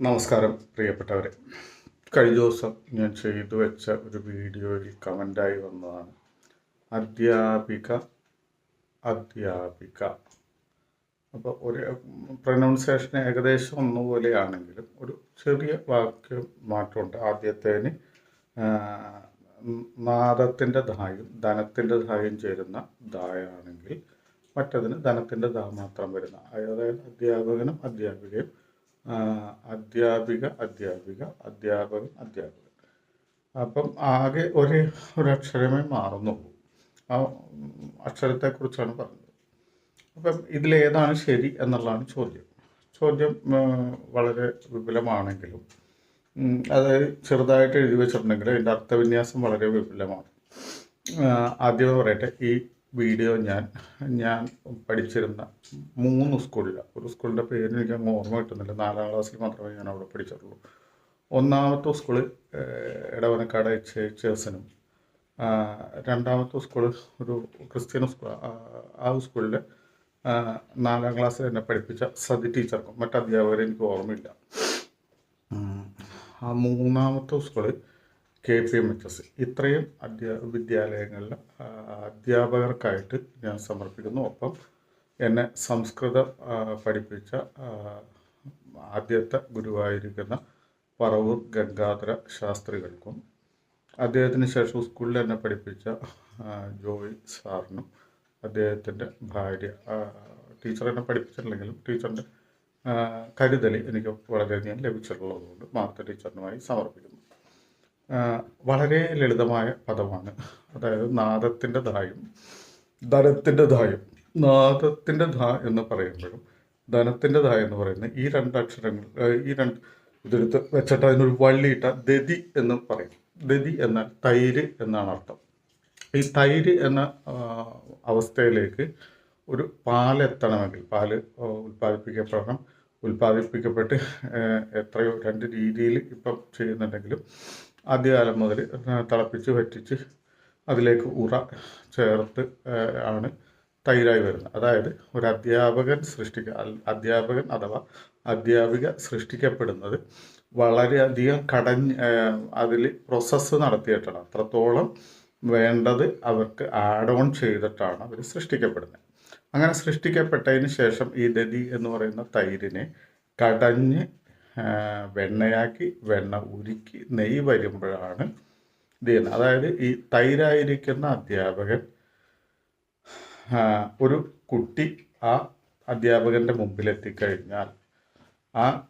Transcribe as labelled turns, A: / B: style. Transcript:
A: നമസ്കാരം പ്രിയപ്പെട്ടവരെ. കഴിഞ്ഞ ദിവസം ഞാൻ ചെയ്തു വെച്ച ഒരു വീഡിയോയിൽ കമന്റായി വന്നതാണ്. അധ്യാപിക അധ്യാപിക. അപ്പോൾ ഒരു പ്രൊനൗൺസിയേഷൻ ഏകദേശം ഒന്നുപോലെയാണെങ്കിലും ഒരു ചെറിയ വാക്യം മാറ്റമുണ്ട് ആദ്യത്തേന് നാദത്തിന്റെ ധായും ധനത്തിന്റെ ധായും ചേരുന്ന ധായാണെങ്കിൽ മറ്റതിന് ധനത്തിന്റെ ധാ മാത്രം വരുന്ന. അതായത് അധ്യാപകനും അധ്യാപികയും അധ്യാപിക അധ്യാപിക അധ്യാപകൻ അധ്യാപകൻ. അപ്പം ആകെ ഒരു ഒരക്ഷരമേ മാറുന്നുള്ളൂ ആ അക്ഷരത്തെക്കുറിച്ചാണ് പറഞ്ഞത്. അപ്പം ഇതിലേതാണ് ശരി എന്നുള്ളതാണ് ചോദ്യം. ചോദ്യം വളരെ വിപുലമാണെങ്കിലും അത് ചെറുതായിട്ട് എഴുതി വെച്ചിട്ടുണ്ടെങ്കിൽ അതിന്റെ അർത്ഥവിന്യാസം വളരെ വിപുലമാണ്. ആദ്യമേ പറയട്ടെ ഈ വീഡിയോ ഞാൻ ഞാൻ പഠിച്ചിരുന്ന മൂന്ന് സ്കൂളിൽ ഒരു സ്കൂളിന്റെ പേര് എനിക്ക് അങ്ങ് ഓർമ്മ കിട്ടുന്നില്ല. നാലാം ക്ലാസ്സിൽ മാത്രമേ ഞാൻ അവിടെ പഠിച്ചിട്ടുള്ളൂ. ഒന്നാമത്തെ സ്കൂൾ ഇടവനക്കാട് എച്ച് എച്ച് എസിനും രണ്ടാമത്തെ സ്കൂൾ ഒരു ക്രിസ്ത്യൻ സ്കൂൾ ആ സ്കൂളിൽ നാലാം ക്ലാസ്സിൽ എന്നെ പഠിപ്പിച്ച സതി ടീച്ചർക്കും. മറ്റധ്യാപകരെ എനിക്ക് ഓർമ്മയില്ല. ആ മൂന്നാമത്തെ school K P M H S ഇത്രയും അധ്യാ വിദ്യാലയങ്ങളിൽ അധ്യാപകർക്കായിട്ട് ഞാൻ സമർപ്പിക്കുന്നു. ഒപ്പം എന്നെ സംസ്കൃതം പഠിപ്പിച്ച ആദ്യത്തെ ഗുരുവായിരിക്കുന്ന പറവൂർ ഗംഗാധര ശാസ്ത്രികൾക്കും അദ്ദേഹത്തിന് ശേഷം സ്കൂളിൽ എന്നെ പഠിപ്പിച്ച ജോയി സാറിനും അദ്ദേഹത്തിന്റെ ഭാര്യ ടീച്ചർ എന്നെ പഠിപ്പിച്ചിട്ടില്ലെങ്കിലും ടീച്ചറിന്റെ കരുതൽ എനിക്ക് വളരെയധികം ലഭിച്ചിട്ടുള്ളതുകൊണ്ട് മാർത്ത ടീച്ചറിനുമായി സമർപ്പിക്കുന്നു. വളരെ ലളിതമായ പദമാണ്. അതായത് നാദത്തിന്റെ ധായും ധനത്തിന്റെ ധായും നാദത്തിന്റെ ധ എന്ന് പറയുമ്പോഴും ധനത്തിന്റെ ധ എന്ന് പറയുന്നത് ഈ രണ്ട് അക്ഷരങ്ങൾ ഈ രണ്ട് ഇതെടുത്ത് വെച്ചിട്ട് അതിനൊരു വള്ളിയിട്ട ദതി എന്ന് പറയും. ദതി എന്നാൽ തൈര് എന്നാണ് അർത്ഥം. ഈ തൈര് എന്ന അവസ്ഥയിലേക്ക് ഒരു പാലെത്തണമെങ്കിൽ പാൽ ഉൽപ്പാദിപ്പിക്കപ്പെടണം ഉൽപ്പാദിപ്പിക്കപ്പെട്ട് എത്രയോ രണ്ട് രീതിയിൽ ഇപ്പം ചെയ്യുന്നുണ്ടെങ്കിലും ആദ്യകാലം മുതൽ തിളപ്പിച്ച് വറ്റിച്ച് അതിലേക്ക് ഉറ ചേർത്ത് ആണ് തൈരായി വരുന്നത്. അതായത് ഒരു അധ്യാപകൻ സൃഷ്ടിക്ക അധ്യാപകൻ അഥവാ അധ്യാപിക സൃഷ്ടിക്കപ്പെടുന്നത് വളരെയധികം കടഞ്ഞ് അതിൽ പ്രോസസ്സ് നടത്തിയിട്ടാണ്. അത്രത്തോളം വേണ്ടത് അവർക്ക് ആഡ് ഓൺ ചെയ്തിട്ടാണ് അവർ സൃഷ്ടിക്കപ്പെടുന്നത്. അങ്ങനെ സൃഷ്ടിക്കപ്പെട്ടതിന് ശേഷം ഈ ദതി എന്ന് പറയുന്ന തൈരിനെ കടഞ്ഞ് വെണ്ണയാക്കി വെണ്ണ ഉരുക്കി നെയ്യ് വരുമ്പോഴാണ് ഇത് ചെയ്യുന്നത്. അതായത് ഈ തൈരായിരിക്കുന്ന അധ്യാപകൻ ഒരു കുട്ടി ആ അധ്യാപകന്റെ മുമ്പിൽ എത്തിക്കഴിഞ്ഞാൽ ആ